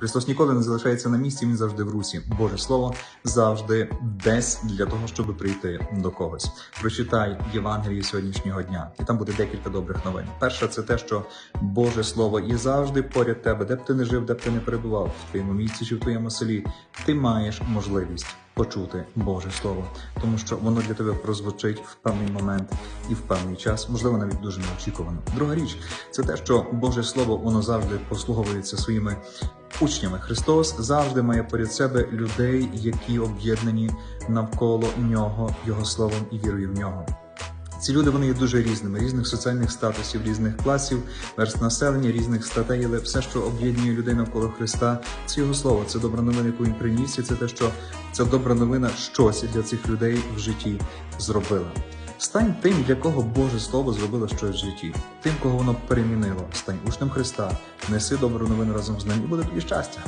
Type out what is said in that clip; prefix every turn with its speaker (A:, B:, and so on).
A: Христос ніколи не залишається на місці, він завжди в русі. Боже Слово завжди десь для того, щоб прийти до когось. Прочитай Євангеліє сьогоднішнього дня, і там буде декілька добрих новин. Перша це те, що Боже Слово і завжди поряд тебе, де б ти не жив, де б ти не перебував, в твоєму місці чи в твоєму селі, ти маєш можливість почути Боже Слово, тому що воно для тебе прозвучить в певний момент і в певний час, можливо, навіть дуже неочікувано. Друга річ це те, що Боже Слово воно завжди послуговується своїми учнями. Христос завжди має поряд себе людей, які об'єднані навколо нього, його словом і вірою в нього. Ці люди вони є дуже різними, різних соціальних статусів, різних класів, верст населення, різних статей, але все, що об'єднує людей навколо Христа, це його слово, це добра новина, яку він приніс, і це те, що ця добра новина щось для цих людей в житті зробила. Стань тим, для кого Боже Слово зробило щось в житті, тим, кого воно перемінило. Стань учнем Христа, неси добру новину разом з ним, і буде тобі щастя.